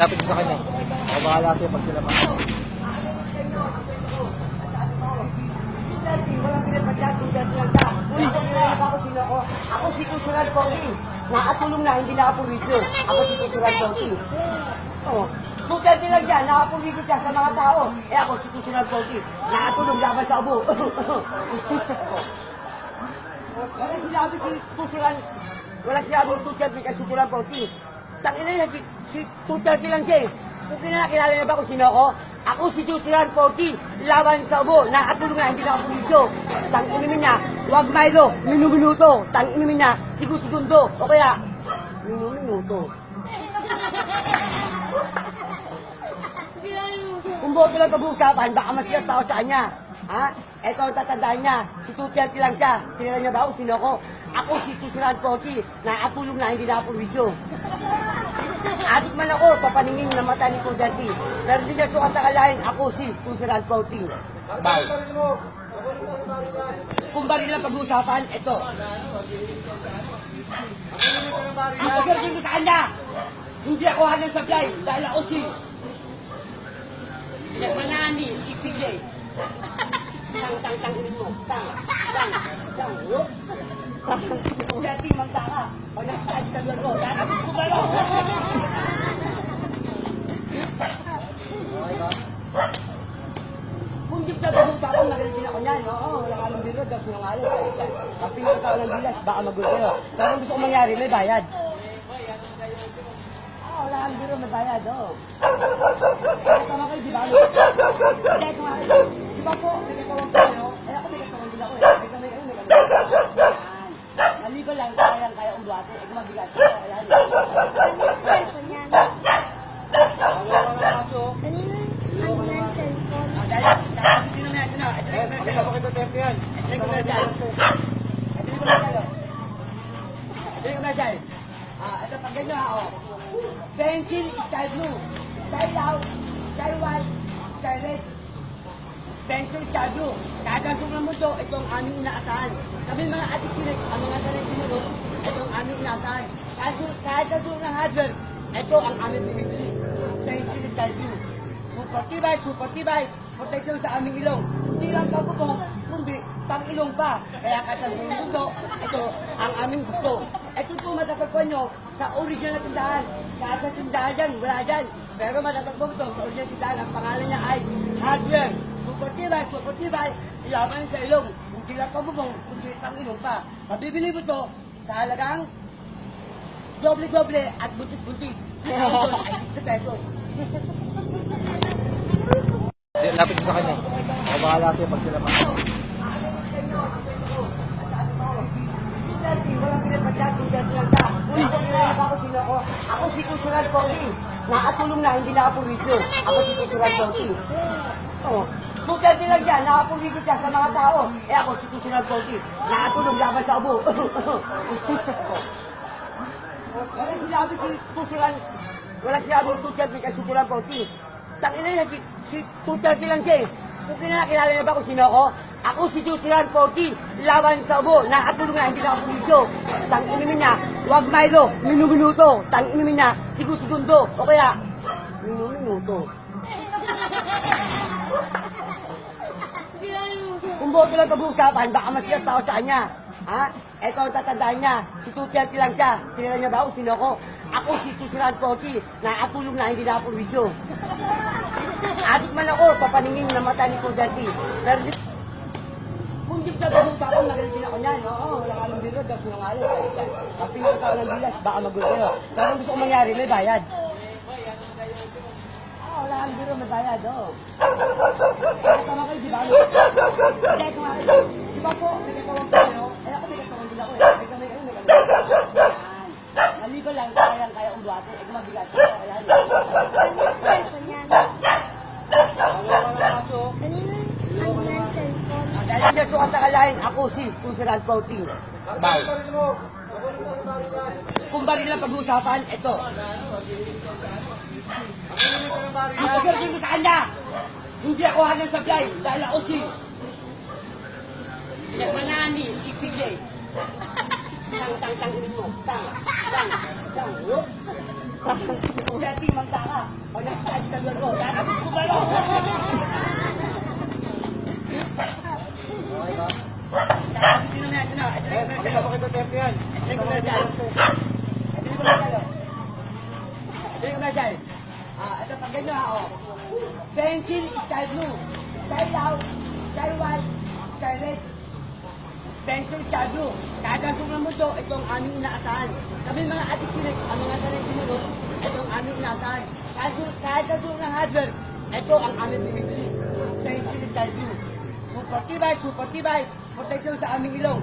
Lapit sa kanya. Ako bahala sa'yo pag sila. Walang ka. Uy, ako sino ako? Ako si Kusural Pongki. Nakatulong na, hindi nakapulisyo. Ako si Kusural Pongki. Oo. Duterte lang yan, nakapulisyo siya sa mga tao. Eh ako si Kusural Pongki. Nakatulong laban sa abo. Wala sinabi si Kusural. Wala sinabi si Kusural Pongki. Tangina niya, si, si Duterte lang siya eh. Kung kinakilala niya ba kung sino ako? Ako si Jusilan 40, laban sa ubo, nakatulong na, hindi nakapulisyo. Tang inimin niya, huwag Milo, minuminuto. Tang inimin niya, sigo-segundo. O kaya, minuminuto. Kung boto lang pag-uusapan, baka masiyat tao sa kanya. Ha? Ito ang tatandaan niya. Si Duterte lang siya. Kilala niya ba kung sino ako? Ako si Tusulan 40, nakatulong na, hindi nakapulisyo. Adik man ako, papaningin na mata ni Duterte. Pero hindi niya sukat ang alahin, ako si Tusulan 40. Bye. Kung ba rin lang pag-uusapan, ito. Ang pagdating ko sa kanya, hindi ako hanang sablay dahil ako si Chef Manani, si PJ. Tang, tang, tang, ulit mo. Tang, tang, tang, yung magtaka. Pag nakakain sa ko ba lang? Kung di ka gawin pa ako, magaling din ako niyan. Oo, wala ka ng biro, sinungaling. Sabi siya, Pag pinakatawa ng bilas, baka magulo kayo. Pero kung gusto ko mangyari, may bayad. Oo, wala kang biro, may bayad, oo. Tama kayo, di ba? Hindi, kung ako, di ba po, katawan po kayo? Eh, ako may katawan din ako eh. May kamay kayo, may kamay kayo. Yan. Maliban lang, kaya kaya ang buhati. Eh, mabigat ko. Ayan. Kanina, ano na cellphone? Ah, dahil, dahil, hindi naman yan, ano, na Eh, pakita mo kita tempo yan. Ito yung commercial. Ito commercial, oh. Ito yung commercial. Ah, ito pag ganyan, ah, oh. Pencil, sky blue. Sky loud, sky white. Kahit ang sumunod mo to, ito ang aming inaasahan. Kami mga atik sinig, ang mga sanay sinunod, ito ang aming inaasahan. Kahit, kahit sumunod ng hardware, ito ang aming binibili. Pencil, sky blue. Super tibay, super tibay. Protection sa aming ilong. Hindi lang pagkutong, kundi pang ilong pa. Kaya ang mundo, ito ang aming gusto. Ito po matatagpuan nyo sa original na tindahan. Kahit sa tindahan dyan, wala dyan. Pero matatagpuan ito sa original tindahan. Ang pangalan niya ay Hardware. Super tibay, super tibay. Ilaban sa ilong. Hindi lang pagkutong, kundi pang ilong pa. Mabibili mo ito sa halagang doble-doble at buntis-buntis. Doon ay 60 pesos. Hindi, Lapit mo sa kanya. Ako bahala sa'yo pag sila pa. Walang pinapadyan, tulad lang ka. Uy, kilala ba ako sino ako? Ako si Kusural Pongki. Nakatulong na, hindi nakapulisyo. Ako si Kusural Pongki. Oo. Duterte lang yan, nakapulisyo siya sa mga tao. Eh ako si Kusural Pongki. Nakatulong laban sa abo. Wala sinabi si Kusural, wala sinabi si Duterte kay Pongki. Tangina niya, si, si Duterte lang siya eh. Kung kinakilala niya ba kung sino ako? Ako si Jusilan 40, laban sa ubo, nakatulong na, hindi nakapulisyo. Tang inimin niya, huwag Milo, minuminuto. Tang inimin niya, sigo-segundo. O kaya, minuminuto. Kung boto lang pag-uusapan, baka masiyat tao sa kanya. Ha? Ito ang tatandaan niya. Si Duterte lang siya. Kilala niya ba kung sino ako? Ako si Tusilan 40, nakatulong na, hindi nakapulisyo. Adik man ako, papaningin na mata ni Duterte. Pero di... Kung di ka pag-uusapan, magaling din ako niyan. Oo, wala ka ng biro, sinungaling. Sabi siya, Pag pinakatawa ng bilas, baka magulo kayo. Pero gusto ko mangyari, may bayad. Oo, wala kang biro, may bayad, oo. Tama kayo, di ba? Hindi, ako, di ba po, kayo? Eh, ako eh. May kamay kayo, may kamay kayo. Yan. Maliban lang, kaya kaya ang buhati. Eh, mabigat ko. Ayan. Ano? Ah, Dahil ako si Kusuran Pauting. Bye. Kung ba rin lang pag-uusapan, ito. Ang pagdating ko sa kanya, hindi ako hanang sablay dahil ako si Manani, si PJ. Tang, tang, tang, mo. Tang, tang, tang, whoop. Kuya Tim, magtaka. Nag-charge sa ko ba lang? Okay ba? Natin na. Ito na pakita pa kita test yan. Ito Pakita test. Ito commercial. Ito. Ah, ito pag ganyan oh. Pencil, sky blue. Sky loud, sky white, sky red. Blue. Kada sungan mo to, ito ang aming inaasahan. Kami mga adik sinek, ang mga sanay sinunod, ito ang aming inaasahan. Sungan ng hardware, ito ang aming binibili. Pencil, sky blue. Super tibay, super tibay. Protection sa aming ilong.